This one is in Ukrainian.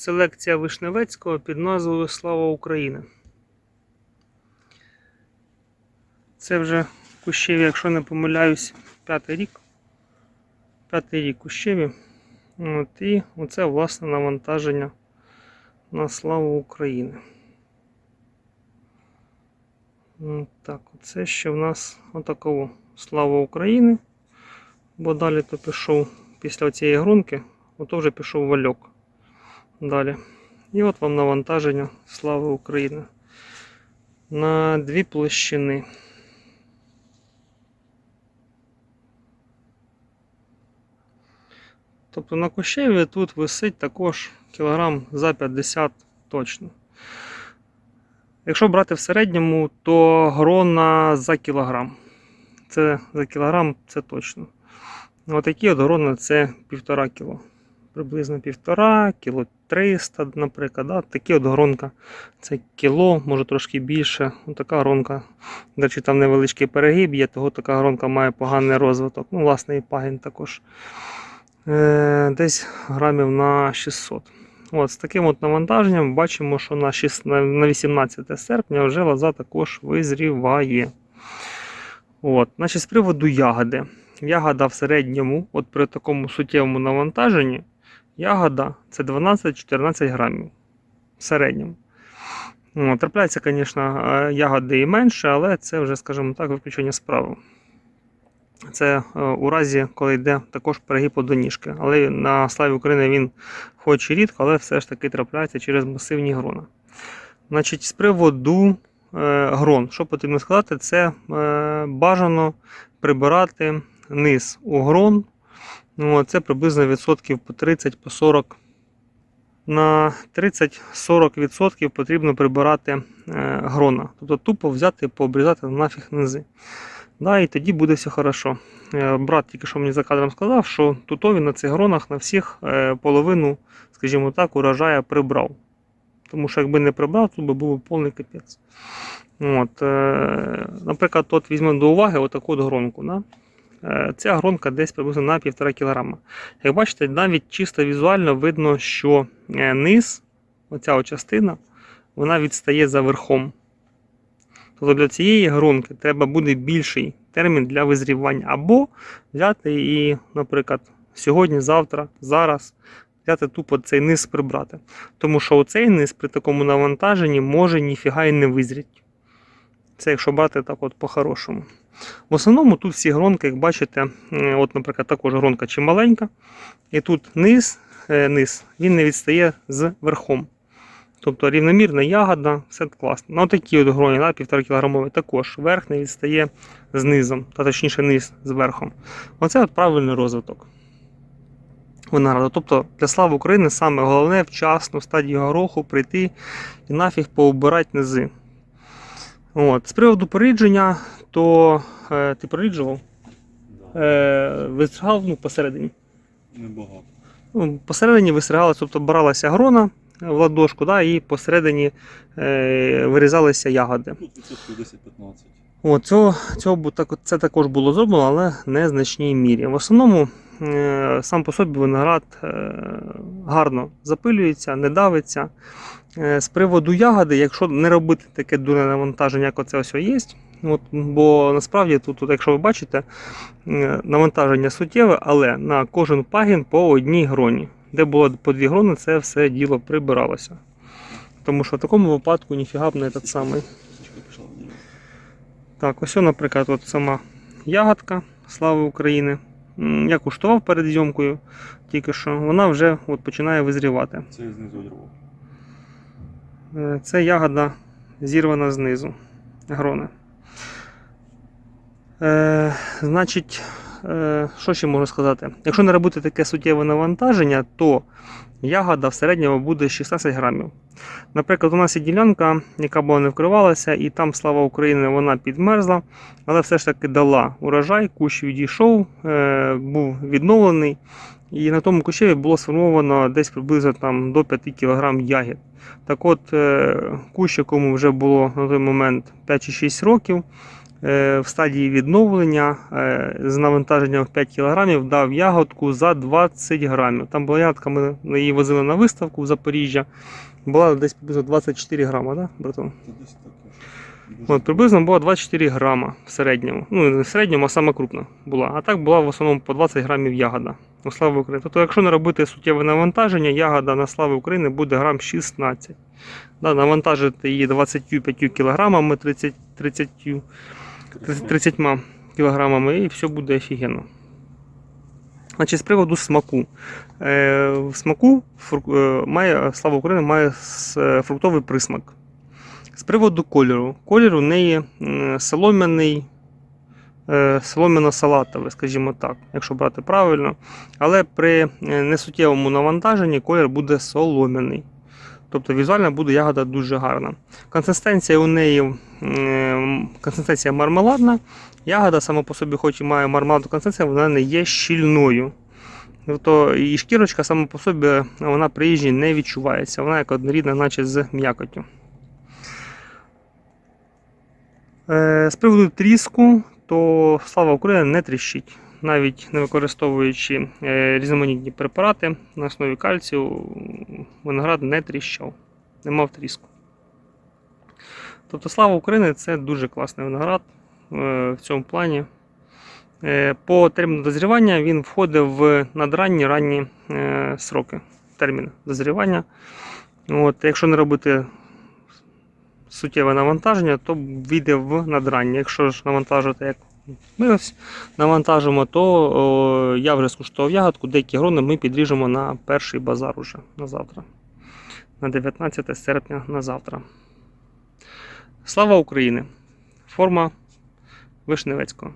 селекція Вишневецького під назвою Слава Україна. Це вже кущеві, якщо не помиляюсь, п'ятий рік. П'ятий рік кущеві. От, і оце власне навантаження на славу України. От Так, оце ще в нас отаково Слава України. Бо далі то пішов після цієї грунки, ото вже пішов вальок. Далі. І от вам навантаження Слави України. На дві площини. Тобто на кущеві тут висить також кілограм за 50 точно. Якщо брати в середньому, то грона за кілограм. Це за кілограм це точно. Отакі от грона це півтора кіло. Приблизно півтора, кіло 300, наприклад. Да? Такі от гронка це кіло, може трошки більше. Така гронка. До речі, там невеличкий перегиб є, того така гронка має поганий розвиток. Ну, власне, і пагін також. Е, десь грамів на 600. От, з таким от навантаженням бачимо, що на 6, на на 18 серпня вже лоза також визріває. От, значить, з приводу ягоди. Ягода в середньому, от при такому суттєвому навантаженні, ягода це 12-14 грамів. В середньому. От, трапляється, звісно, е, ягоди і менше, але це вже, скажімо так, виключення з правил. Це е, у разі, коли йде також перегиб одоніжки. Але на славі України він хоч і рідко, але все ж таки трапляється через масивні грона. Значить, з приводу е, грон, що потрібно сказати, це бажано прибирати низ у грон. Ну, це приблизно відсотків по 30 по 40. На 30-40% потрібно прибирати е, грона. Тобто тупо взяти і пообрізати нафіг низи. Да, і тоді буде все хорошо. Е, Брат тільки що мені за кадром сказав, що тутові на цих гронах на всіх е, половину, скажімо так, урожая прибрав. Тому що якби не прибрав, то би був повний капець. От, наприклад, от візьмемо до уваги отаку от гронку. Да? Е, Ця гронка десь приблизно на 1,5 кг. Як бачите, навіть чисто візуально видно, що е, низ, оця частина, вона відстає за верхом. Тобто для цієї гронки треба буде більший термін для визрівання. Або взяти і, наприклад, сьогодні, завтра, зараз взяти тупо цей низ прибрати. Тому що оцей низ при такому навантаженні може ніфіга і не визріти. Це якщо брати так от по-хорошому. В основному тут всі гронки, як бачите, е, от, наприклад, також гронка чималенька. І тут низ, е, низ він не відстає з верхом. Тобто рівномірна ягода, все класно. Ну, такі от гроні, да, 1,5 кг, також верх не відстає з низом, та точніше низ з верхом. Оце от правильний розвиток винограду. Тобто для слави України саме головне вчасно в стадії гороху прийти і нафіг поубирати низи. От. З приводу порідження, то е, ти поріджував, Да. е, вистригав ну, посередині. Небагато. Ну, посередині вистригалася, тобто бралася грона в ладошку, да, і посередині е, вирізалися ягоди. Відсотків 10-15. О, цього, цього так, це також було зроблено, але не в значній мірі. В основному е, сам по собі виноград е, гарно запилюється, не давиться. Е, з приводу ягоди, якщо не робити таке дурне навантаження, як оце ось є, от, бо насправді тут, тут, якщо ви бачите, е, навантаження суттєве, але на кожен пагін по одній гроні. Де було по дві грони, це все діло прибиралося. Тому що в такому випадку ніфіга б не этот самий. Так, ось, наприклад, от сама ягодка Слави України. Я куштував перед зйомкою, тільки що вона вже от починає визрівати. Це знизу одірвав. Е, Це ягода зірвана знизу. Грони. Е, значить, е, що ще можу сказати? Якщо не робити таке суттєве навантаження, то ягода в середньому буде 16 грамів. Наприклад, у нас є ділянка, яка була не вкривалася, і там, слава України, вона підмерзла, але все ж таки дала урожай, кущ відійшов, е, був відновлений. І на тому кущеві було сформовано десь приблизно там, до 5 кг ягід. Так от, е, кущ, якому вже було на той момент 5 чи 6 років, е, в стадії відновлення е, з навантаженням в 5 кг дав ягодку за 20 грамів. Там була ягодка, ми її возили на виставку в Запоріжжя. Була десь приблизно 24 грама, да, братан? Це десь. От, приблизно було 24 грама в середньому. Ну, не в середньому, а саме крупна була. А так була в основному по 20 грамів ягода. У Слави України. Тобто, якщо не робити суттєве навантаження, ягода на Слави України буде грам 16. Да, навантажити її 25 кілограмами, 30, 30, 30, 30 кілограмами, і все буде офігенно. Значить, з приводу смаку. Е, в смаку фру- е, має, Слава України має е, фруктовий присмак. З приводу кольору. Колір у неї солом'яний, е, солом'яно-салатовий, скажімо так, якщо брати правильно. Але при е, несуттєвому навантаженні колір буде солом'яний. Тобто візуально буде ягода дуже гарна. Консистенція у неї консистенція мармеладна. Ягода сама по собі, хоч і має мармеладну консистенцію, вона не є щільною. Тобто і шкірочка сама по собі вона при їжі не відчувається. Вона як однорідна, наче з м'якоттю. Е, З приводу тріску, то слава України не тріщить. Навіть не використовуючи е, різноманітні препарати на основі кальцію, виноград не тріщав, не мав тріску. Тобто слава України це дуже класний виноград е, в цьому плані. Е, По терміну дозрівання він входить в надранні ранні е, сроки, терміни дозрівання. От, якщо не робити суттєве навантаження, то війде в надрання. Якщо ж навантажувати, як ми ось навантажимо, то о, я вже скуштував ягодку, деякі грони ми підріжемо на перший базар уже на завтра. На 19 серпня на завтра. Слава Україні! Форма Вишневецького.